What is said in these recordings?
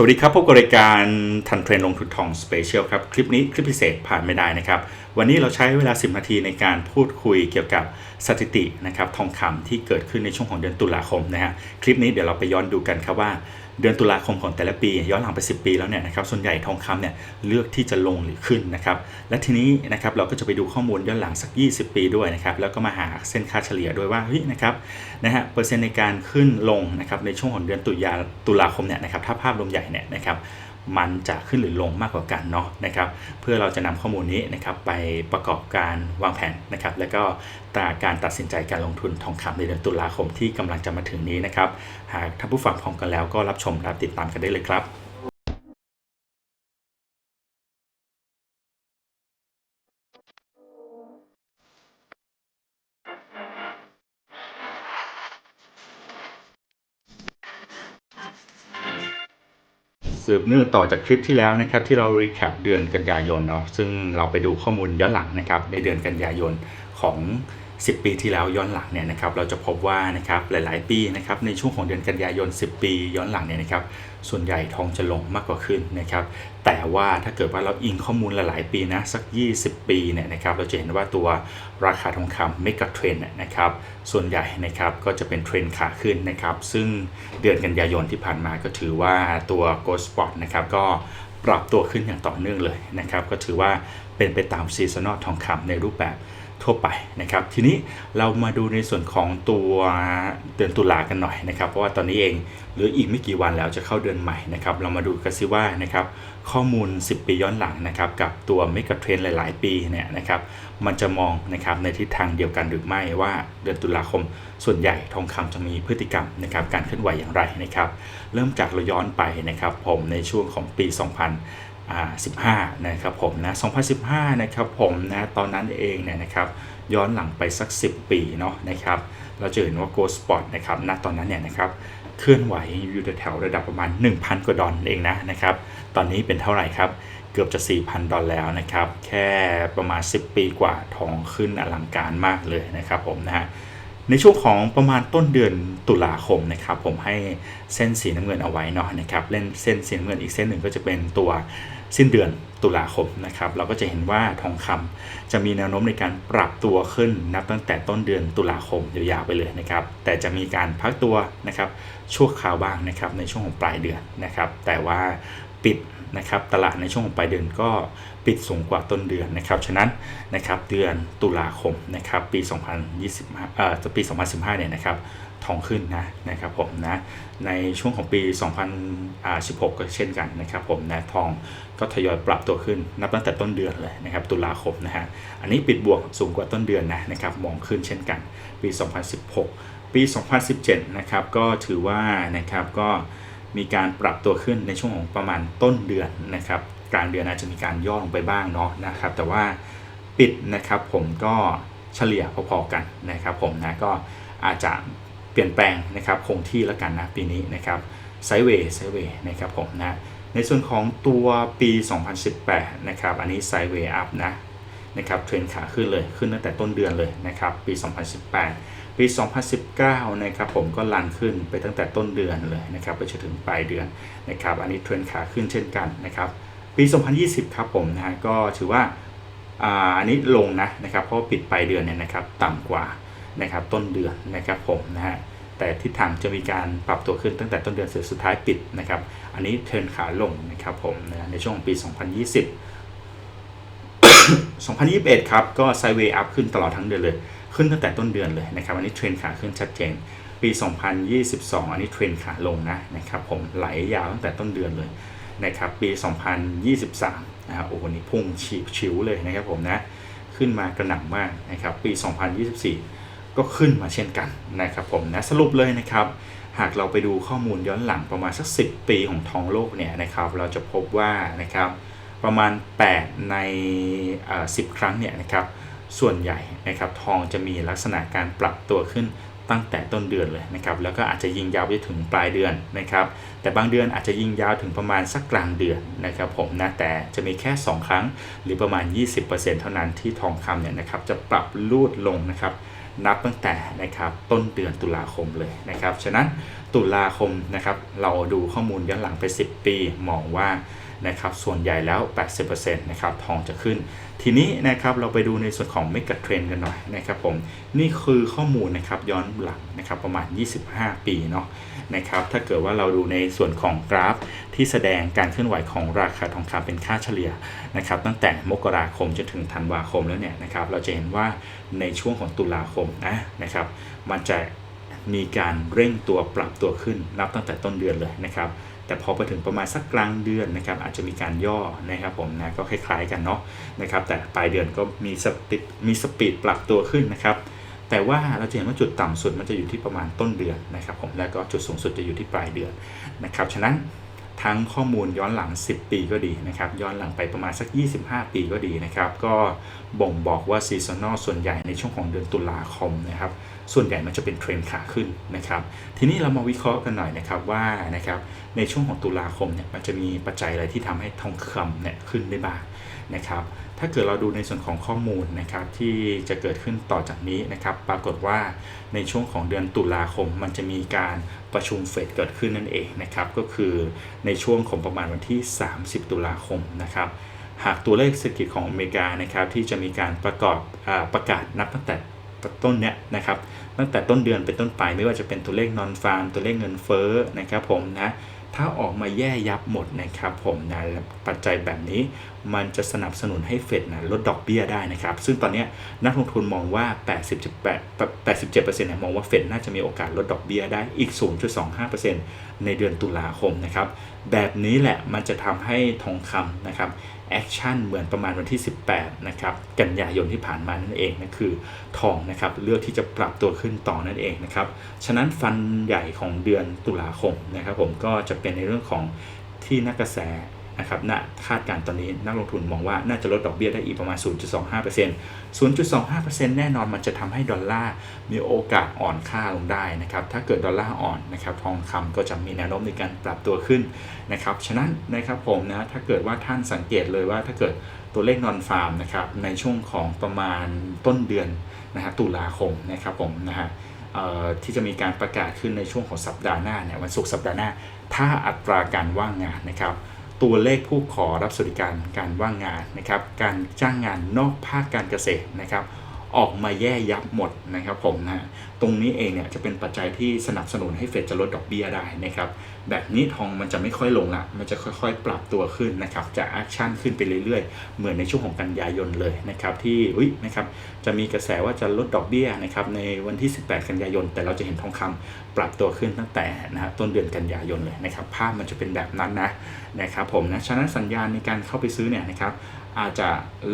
สวัสดีครับพบกับรายการทันเทรนลงทุนทองสเปเชียลครับ คลิปนี้คลิปพิเศษผ่านไม่ได้นะครับ วันนี้เราใช้เวลา 10 นาทีในการพูดคุยเกี่ยวกับสถิตินะครับทองคำที่เกิดขึ้นในช่วงของเดือนตุลาคมนะฮะคลิปนี้เดี๋ยวเราไปย้อนดูกันครับว่า เดือนตุลาคมของแต่ละปี ย้อนหลังไป 10 ปีแล้วเนี่ยนะครับส่วนใหญ่ทองคำเนี่ยเลือกที่จะลงหรือขึ้นนะครับและทีนี้นะครับเราก็จะไปดูข้อมูลย้อนหลังสัก 20 ปีด้วยนะครับแล้วก็มาหาเส้นค่าเฉลี่ยด้วยว่าเฮ้ยนะครับนะฮะเปอร์เซ็นต์ในการขึ้นลงนะครับในช่วงของเดือนตุลาตุลาคมเนี่ยนะครับถ้าภาพรวมใหญ่เนี่ยนะครับ มันจะขึ้นหรือลงมากกว่ากันเนาะนะครับเพื่อเราจะนำข้อมูลนี้นะครับไปประกอบการวางแผนนะครับแล้วก็ตาการตัดสินใจการลงทุนทองคำในเดือนตุลาคมที่กำลังจะมาถึงนี้นะครับหากท่านผู้ฟังพร้อมกันแล้วก็รับชมรับติดตามกันได้เลยครับ สืบเนื่องต่อจากคลิปที่แล้วนะครับที่เรารีแคปเดือนกันยายนเนาะซึ่งเราไปดูข้อมูลย้อนหลังนะครับในเดือนกันยายนของ 10 ปีที่แล้วย้อนหลังเนี่ยนะครับเราจะพบว่านะครับหลาย ๆ ปีนะครับในช่วงของเดือนกันยายน 10 ปีย้อนหลังเนี่ยนะครับส่วนใหญ่ทองจะลงมากกว่าขึ้นนะครับแต่ว่าถ้าเกิดว่าเราอิงข้อมูลหลาย ๆ ปีนะสัก 20 ปีเนี่ยนะครับเราจะเห็นว่าตัวราคาทองคำเมกะเทรนด์นะครับส่วนใหญ่นะครับก็จะเป็นเทรนด์ขาขึ้นนะครับซึ่งเดือนกันยายนที่ผ่านมาก็ถือว่าตัว Gold Spot นะครับก็ปรับตัวขึ้นอย่างต่อเนื่องเลยนะครับก็ถือว่าเป็นไปตามซีซันอลทองคำในรูปแบบ ทั่วไปนะครับ ทีนี้เรามาดูในส่วนของตัวเดือนตุลากันหน่อยนะครับ เพราะว่าตอนนี้เองเหลืออีกไม่กี่วันแล้วจะเข้าเดือนใหม่นะครับ เรามาดูกันซิว่านะครับข้อมูล 10 ปีย้อนหลังนะครับกับตัวเมกะเทรนหลาย ๆ ปีเนี่ยนะครับมันจะมองนะครับในทิศทางเดียวกันหรือไม่ว่าเดือนตุลาคม ส่วนใหญ่ทองคำจะมีพฤติกรรมนะครับการเคลื่อนไหวอย่างไรนะครับ เริ่มจากเราย้อนไปนะครับผมในช่วงของปี 2000 15นะครับผมนะ2015นะครับผมนะตอนนั้นเองเนี่ยนะครับย้อนหลังไปสัก 10 ปีเนาะนะครับเราจะเห็นว่า Go Spot นะครับณตอนนั้นเนี่ยนะครับเคลื่อนไหวอยู่แถวระดับประมาณ 1,000 กว่าดอลเองนะนะครับตอนนี้เป็นเท่าไหร่ครับเกือบจะ 4,000 ดอลแล้วนะครับแค่ประมาณ 10 ปีกว่าทองขึ้นอลังการมากเลยนะครับผมนะฮะในช่วงของประมาณต้นเดือนตุลาคมนะครับผมให้เส้นสีน้ำเงินเอาไว้เนาะนะครับเล่นเส้นสีน้ำเงินอีกเส้นหนึ่งก็จะเป็นตัว สิ้นเดือนตุลาคมนะครับเราก็จะเห็นว่าทองคำจะมีแนวโน้มในการปรับตัวขึ้นนับตั้งแต่ต้นเดือนตุลาคมยาวๆไปเลยนะครับแต่จะมีการพักตัวนะครับชั่วคราวบ้างนะครับในช่วงของปลายเดือนนะครับแต่ว่าปิดนะครับตลาดในช่วงของปลายเดือนก็ปิดสูงกว่าต้นเดือนนะครับฉะนั้นนะครับเดือนตุลาคมนะครับปี 2025เอ่อปี 2015เนี่ยนะครับ องขึ้นนะนะครับผมนะในช่วงของปี 2016 ก็เช่นกันนะครับผมนะทองก็ทยอยปรับตัวขึ้นนับตั้งแต่ต้นเดือนเลยนะครับตุลาคมนะฮะอันนี้ปิดบวกสูงกว่าต้นเดือนนะนะครับมองขึ้นเช่นกันปี 2016 ปี 2017 นะครับก็ถือว่านะครับก็มีการปรับตัวขึ้นในช่วงของประมาณต้นเดือนนะครับกลางเดือนอาจจะมีการย่อลงไปบ้างเนาะนะครับแต่ว่าปิดนะครับผมก็เฉลี่ยพอๆกันนะครับผมนะก็อาจจะ ลี่ยนแปลงนะครับคงที่แล้วกันนะปีนี้นะครับไซเวย์ไซเวย์นะครับผมนะในส่วนของตัวปี 2018 นะครับ อันนี้ไซเวย์อัพนะนะครับเทรนขาขึ้นเลยขึ้นตั้งแต่ต้นเดือนเลยนะครับปี 2018 ปี 2019 นะครับผมก็ลันขึ้นไปตั้งแต่ต้นเดือนเลยนะครับไปจนถึงปลายเดือนนะครับอันนี้เทรนขาขึ้นเช่นกันนะครับปี 2020 ครับผมนะก็ถือว่าอ่าอันนี้ลงนะนะครับเพราะปิดปลายเดือนเนี่ยนะครับต่ำกว่า นะครับต้นเดือนนะครับผมนะฮะแต่ทิศทางจะมีการปรับตัวขึ้นตั้งแต่ต้นเดือนสุดท้ายปิดนะครับอันนี้เทรนขาลงนะครับผมนะในช่วงปี 2020 2021 ครับ ก็ไซเวย์อัพขึ้นตลอดทั้งเดือนเลย ขึ้นตั้งแต่ต้นเดือนเลยนะครับอันนี้เทรนขาขึ้นชัดเจนปี 2022 อันนี้เทรนขาลงนะนะครับผมไหลยาวตั้งแต่ต้นเดือนเลยนะครับปี 2023นะครับโอ้โหนี่พุ่งชิวเลยนะครับผมนะขึ้นมากระหน่ำมากนะครับปี 2024 ก็ขึ้นมาเช่นกันนะครับผมนะสรุปเลยนะครับ หากเราไปดูข้อมูลย้อนหลังประมาณสัก 10 ปีของทองโลกเนี่ยนะครับเราจะพบว่านะครับประมาณ 8 ใน 10 ครั้งเนี่ยนะครับส่วนใหญ่นะครับทองจะมีลักษณะการปรับตัวขึ้นตั้งแต่ต้นเดือนเลยนะครับแล้วก็อาจจะยิงยาวไปถึงปลายเดือนนะครับแต่บางเดือนอาจจะยิงยาวถึงประมาณสักกลางเดือนนะครับผมนะแต่จะมีแค่ 2 ครั้งหรือประมาณ 20%เท่านั้นที่ทองคำเนี่ยนะครับจะปรับลูดลงนะครับ นับตั้งแต่นะครับต้นเดือนตุลาคมเลยนะครับ ฉะนั้นตุลาคมนะครับเราดูข้อมูลย้อนหลังไป 10 ปีมองว่า นะครับส่วนใหญ่แล้ว 80%นะครับทองจะขึ้น ทีนี้นะครับเราไปดูในส่วนของเมกะเทรนกันหน่อยนะครับผมนี่คือข้อมูลนะครับย้อนหลังนะครับประมาณ 25 ปีเนาะนะครับถ้าเกิดว่าเราดูในส่วนของกราฟที่แสดงการเคลื่อนไหวของราคาทองคำเป็นค่าเฉลี่ยนะครับตั้งแต่มกราคมจนถึงธันวาคมแล้วเนี่ยนะครับเราจะเห็นว่าในช่วงของตุลาคมนะนะครับมันจะมีการเร่งตัวปรับตัวขึ้นนับตั้งแต่ต้นเดือนเลยนะครับ แต่พอไปถึงประมาณสักกลางเดือนนะครับอาจจะมีการย่อนะครับผมนะก็คล้ายๆกันเนาะนะครับแต่ปลายเดือนก็มีสปีดมีสปีดปรับตัวขึ้นนะครับแต่ว่าเราจะเห็นว่าจุดต่ำสุดมันจะอยู่ที่ประมาณต้นเดือนนะครับผมแล้วก็จุดสูงสุดจะอยู่ที่ปลายเดือนนะครับฉะนั้นทั้งข้อมูลย้อนหลัง 10 ปีก็ดีนะครับย้อนหลังไปประมาณสัก 25 ปีก็ดีนะครับก็บ่งบอกว่าซีซันอลส่วนใหญ่ในช่วงของเดือนตุลาคมนะครับ ส่วนใหญ่มันจะเป็นเทรนขาขึ้นนะครับ ทีนี้เรามาวิเคราะห์กันหน่อยนะครับว่านะครับในช่วงของตุลาคมเนี่ยมันจะมีปัจจัยอะไรที่ทำให้ทองคำเนี่ยขึ้นได้บ้างนะครับ ถ้าเกิดเราดูในส่วนของข้อมูลนะครับที่จะเกิดขึ้นต่อจากนี้นะครับ ปรากฏว่าในช่วงของเดือนตุลาคม มันจะมีการประชุมเฟดเกิดขึ้นนั่นเองนะครับ ก็คือในช่วงของประมาณวันที่ 30 ตุลาคมนะครับหากตัวเลขเศรษฐกิจของอเมริกานะครับที่จะมีการประกอบอประกาศนับตั้งแต่ ต้นเนี้ยนะครับตั้งแต่ต้นเดือนเป็นต้นไปไม่ว่าจะเป็นตัวเลขนอนฟาร์มตัวเลขเงินเฟ้อนะครับผมนะถ้าออกมาแย่ยับหมดนะครับผมนะปัจจัยแบบนี้มันจะสนับสนุนให้เฟดนะลดดอกเบี้ยได้นะครับ ซึ่งตอนนี้นักลงทุนมองว่า 87%เนี่ยมองว่าเฟดน่าจะมีโอกาสลดดอกเบี้ยได้อีก 0.25%ในเดือนตุลาคมนะครับ แบบนี้แหละมันจะทำให้ทองคำนะครับแอคชั่นเหมือนประมาณวันที่ 18 นะครับ กันยายนที่ผ่านมานั่นเองนะคือทองนะครับ เลือกที่จะปรับตัวขึ้นต่อนั่นเองนะครับ ฉะนั้นฟันใหญ่ของเดือนตุลาคมนะครับผมก็จะเป็นในเรื่องของที่นักกระแส นะครับณคาดการณ์ตอนนี้นักลงทุนมองว่าน่าจะลดดอกเบี้ยได้อีกประมาณ 0.25% 0.25%แน่นอนมันจะทำให้ดอลลาร์มีโอกาสอ่อนค่าลงได้นะครับ ถ้าเกิดดอลลาร์อ่อนนะครับ ทองคำก็จะมีแนวโน้มในการปรับตัวขึ้นนะครับ ฉะนั้นนะครับผมนะ ถ้าเกิดว่าท่านสังเกตเลยว่าถ้าเกิดตัวเลขนอนฟาร์มนะครับ ในช่วงของประมาณต้นเดือนนะฮะตุลาคมนะครับผมนะฮะที่จะมีการประกาศขึ้นในช่วงของสัปดาห์หน้าเนี่ยวันศุกร์สัปดาห์หน้า ถ้าอัตราการว่างงานนะครับ ตัวเลขผู้ขอรับสวัสดิการการว่างงานนะครับ การจ้างงานนอกภาคการเกษตรนะครับ ออกมาแย่ยับหมดนะครับผมนะตรงนี้เองเนี่ยจะเป็นปัจจัยที่สนับสนุนให้เฟดจะลดดอกเบี้ยได้นะครับแบบนี้ทองมันจะไม่ค่อยลงละมันจะค่อยๆ ปรับตัวขึ้นนะครับจะแอคชั่นขึ้นไปเรื่อยๆ เหมือนในช่วงของกันยายนเลยนะครับที่อุ้ยนะครับจะมีกระแสว่าจะลดดอกเบี้ยนะครับในวันที่ 18 กันยายน แต่เราจะเห็นทองคำปรับตัวขึ้นตั้งแต่นะฮะต้นเดือนกันยายนเลยนะครับภาพมันจะเป็นแบบนั้นนะนะครับผมนะฉะนั้นสัญญาณในการเข้าไปซื้อเนี่ยนะครับ อาจจะ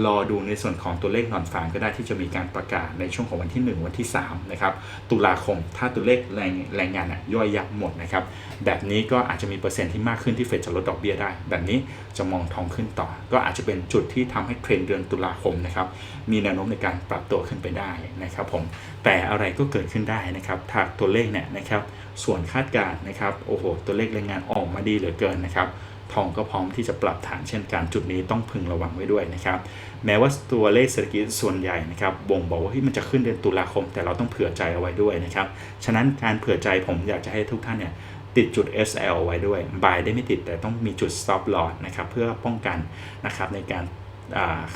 รอดูในส่วนของตัวเลขนอนฟาร์มก็ได้ที่จะมีการประกาศในช่วงของวันที่ 1 วันที่3นะครับตุลาคมถ้าตัวเลขแรงแรงงานย่อยยับหมดนะครับแบบนี้ก็อาจจะมีเปอร์เซ็นต์ที่มากขึ้นที่เฟดจะลดดอกเบี้ยได้ แบบนี้จะมองทองขึ้นต่อ ก็อาจจะเป็นจุดที่ทำให้เทรนเดือนตุลาคมนะครับมีแนวโน้มในการปรับตัวขึ้นไปได้นะครับผมแต่อะไรก็เกิดขึ้นได้นะครับถ้าตัวเลขเนี่ยนะครับส่วนคาดการณ์นะครับโอ้โหตัวเลขแรงงานออกมาดีเหลือเกินนะครับ ทองก็พร้อมที่จะปรับฐานเช่นกันจุดนี้ต้องพึงระวังไว้ด้วยนะครับแม้ว่าตัวเลขเศรษฐกิจส่วนใหญ่นะครับบ่งบอกว่ามันจะขึ้นเดือนตุลาคม แต่เราต้องเผื่อใจเอาไว้ด้วยนะครับฉะนั้นการเผื่อใจผมอยากจะให้ทุกท่านเนี่ยติดจุด SL ไว้ด้วย buy ได้ไม่ติดแต่ต้องมีจุด stop loss นะครับเพื่อป้องกันนะครับในการ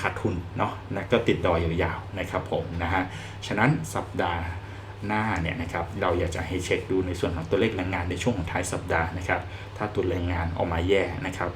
ขาดทุนเนาะนะก็ติดดอยยาวๆนะครับผมนะฮะฉะนั้นสัปดาห์ หน้าเนี่ยนะครับเราอยากจะให้เช็คดูในส่วนของตัวเลขแรงงานในช่วงของท้ายสัปดาห์นะครับถ้าตัวแรงงานออกมาแย่นะครับ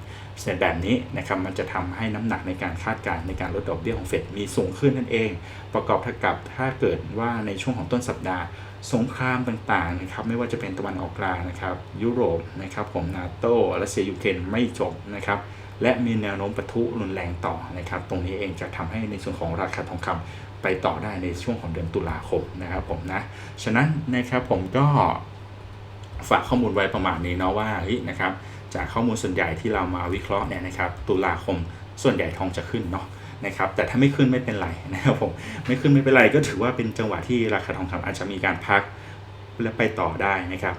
ในแบบนี้นะครับมันจะทำให้น้ำหนักในการคาดการณ์ในการลดดอกเบี้ยของเฟดมีสูงขึ้นนั่นเอง ประกอบกับถ้าเกิดว่าในช่วงของต้นสัปดาห์ สงครามต่างๆนะครับไม่ว่าจะเป็นตะวันออกกลางนะครับยุโรปนะครับผมนาโตรัสเซียยูเครนไม่จบนะครับและมีแนวโน้มปะทุรุนแรงต่อนะครับตรงนี้เองจะทำให้ในส่วนของราคาทองคำ ไปต่อได้ในช่วงของเดือนตุลาคมนะครับผมนะ ฉะนั้นนะครับผมก็ฝากข้อมูลไว้ประมาณนี้เนาะว่าเฮ้ยนะครับจากข้อมูลส่วนใหญ่ที่เรามาวิเคราะห์เนี่ยนะครับ ตุลาคมส่วนใหญ่ทองจะขึ้นเนาะนะครับแต่ถ้าไม่ขึ้นไม่เป็นไรนะครับผมไม่ขึ้นไม่เป็นไรก็ถือว่าเป็นจังหวะที่ราคาทองคำอาจจะมีการพักและไปต่อได้นะครับ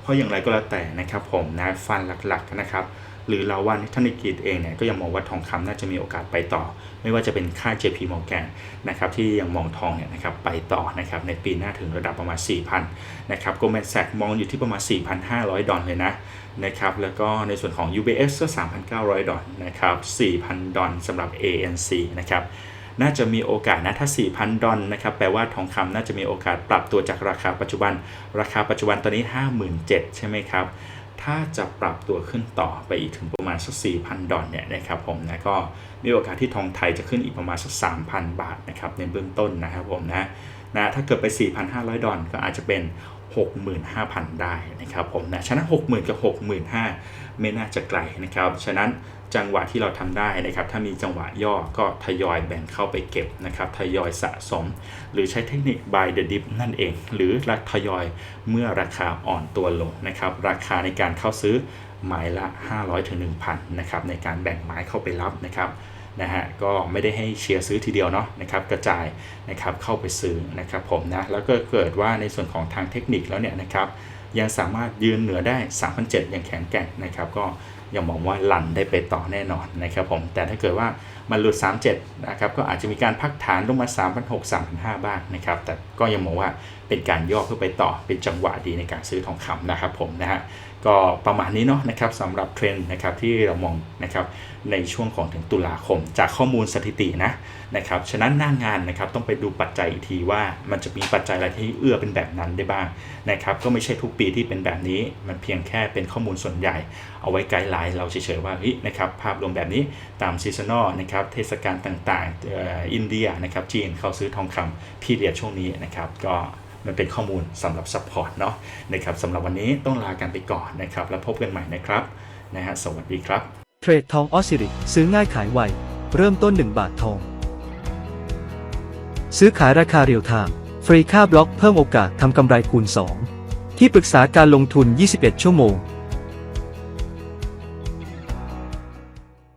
เพราะอย่างไรก็แล้วแต่นะครับผมนะฟันหลักๆนะครับ หรือเราว่าธนกิจเองเนี่ยก็ยังมองว่าทองคำน่าจะมีโอกาสไปต่อ ไม่ว่าจะเป็นค่า JP Morgan นะครับที่ยังมองทองเนี่ยนะครับไปต่อนะครับในปีหน้าถึงระดับประมาณ 4,000นะครับ Goldman Sachs มองอยู่ที่ประมาณ 4,500 ดอลเลยนะนะครับแล้วก็ในส่วนของ UBS ก็ 3,900 ดอลนะครับ4,000 ดอลสำหรับ ANC นะครับน่าจะมีโอกาสนะถ้า 4,000 ดอลนะครับ แปลว่าทองคำน่าจะมีโอกาสปรับตัวจากราคาปัจจุบัน ราคาปัจจุบันตอนนี้ 57,000 ใช่ไหมครับ ถ้าจะปรับตัวขึ้นต่อไปอีกถึงประมาณสัก 4,000 ดอลล์เนี่ยนะครับผมนะก็มีโอกาสที่ทองไทยจะขึ้นอีกประมาณสัก 3,000 บาทนะครับในเบื้องต้นนะครับผมนะนะถ้าเกิดไป 4,500 ดอลล์ก็อาจจะเป็น 65,000 ได้นะครับผมนะฉะนั้น 60,000 กับ 65,000 ไม่น่าจะไกลนะครับ ฉะนั้น จังหวะที่เราทำได้นะครับถ้ามีจังหวะย่อก็ทยอยแบ่งเข้าไปเก็บนะครับทยอยสะสม หรือใช้เทคนิค buy the dip นั่นเอง หรือรัทยอยเมื่อราคาอ่อนตัวลงนะครับราคาในการเข้าซื้อไม้ละ 500ถึง1,000นะครับในการแบ่งไม้เข้าไปรับนะครับนะฮะก็ไม่ได้ให้เชียร์ซื้อทีเดียวเนาะนะครับกระจายนะครับเข้าไปซื้อนะครับผมนะแล้วก็เกิดว่าในส่วนของทางเทคนิคแล้วเนี่ยนะครับ ยังสามารถยืนเหนือได้ 3,007 อย่างแข็งแกร่งนะครับ ก็ยังมองว่าลันได้ไปต่อแน่นอนนะครับผม แต่ถ้าเกิดว่ามันหลุด 37 นะครับ ก็อาจจะมีการพักฐานลงมา 3,600 3,500 บ้างนะครับ แต่ก็ยังมองว่าเป็นการย่อเพื่อไปต่อ เป็นจังหวะดีในการซื้อทองคำนะครับผมนะฮะ ก็ประมาณนี้เนาะนะครับสำหรับเทรนด์นะครับที่เรามองนะครับในช่วงของถึงตุลาคม จากข้อมูลสถิตินะนะครับฉะนั้นหน้างานนะครับต้องไปดูปัจจัยอีกทีว่ามันจะมีปัจจัยอะไรที่เอื้อเป็นแบบนั้นได้บ้างนะครับก็ไม่ใช่ทุกปีที่เป็นแบบนี้ มันเพียงแค่เป็นข้อมูลส่วนใหญ่ เอาไว้ไกด์ไลน์เราเฉยๆว่าเฮ้ยนะครับภาพรวมแบบนี้ตามซีซันอลนะครับเทศกาลต่างๆอ,อ,อินเดียนะครับจีนเขาซื้อทองคำพีเรียดช่วงนี้นะครับก็ มันเป็นข้อมูลสำหรับซัพพอร์ตเนาะนะครับสำหรับวันนี้ต้องลากันไปก่อนนะครับ แล้วพบกันใหม่นะครับนะฮะสวัสดีครับ เทรดทองออสซิริซื้อง่ายขายไว เริ่มต้น 1 บาททอง ซื้อขายราคาเรียลไทม์ฟรีค่าบล็อกเพิ่มโอกาสทำกำไรคูณ 2 ที่ปรึกษาการลงทุน 21 ชั่วโมง